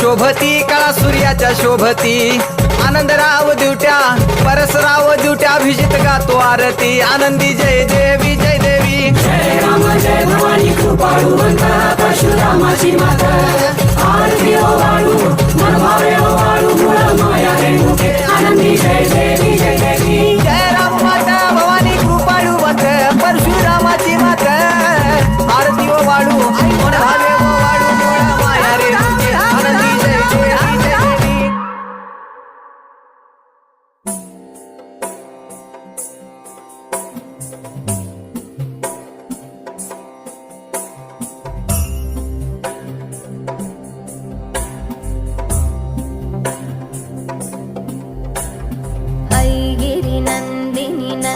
शोभती कळा सूर्याच्या शोभती. आनंदराव दिवट्या परसराव दिवट्या अभिजित गातो आरती. आनंदी जय देवी जय देवी. जय राम जय भवानी कृपाळू परशुरामाची माता. नन्दिनि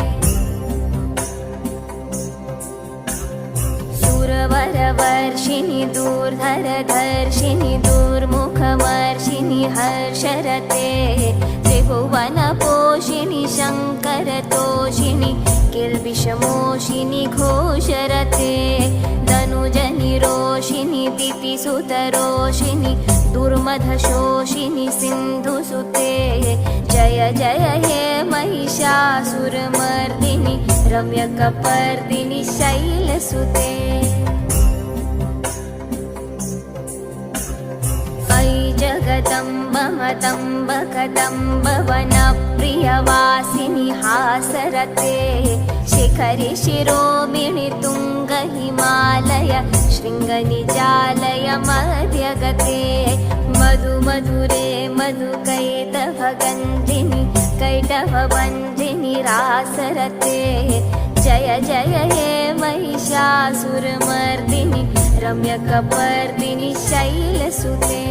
सुरवरवर्षिणि दूर्धरधर्षिणि दुर्मुखमर्षिणि हर्षरते त्रिभुवनपोषिणि शङ्करतोषिणि विषमोषिनि घोषरते धनुजनि रोषिनि दितिसुतरोषिनि दुर्मधशोषिनि सिन्धुसुते जय जय हे महिषासुरमर्दिनि रम्यकपर्दिनि शैलसुते कदम्ब वनप्रियवासिनि हासरते शिखरि शिरोमिणि तुङ्ग हिमालय शृङ्गनिजालय मध्यगते। मधु मधुरे मधुकैटभगन्धिनि कैटभबन्धिनि रासरते जय जय हे महिषासुरमर्दिनि रम्यकपर्दिनि शैलसुते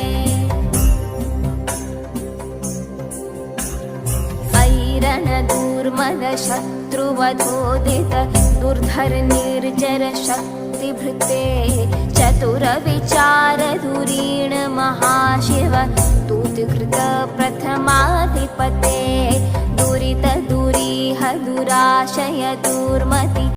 शत्रुवधोदित दुर्धर निर्जर शक्तिभृते चतुरविचार धुरीण महाशिव दूतकृत प्रथमाधिपते दुरित दुरीह दुराशय दुर्मति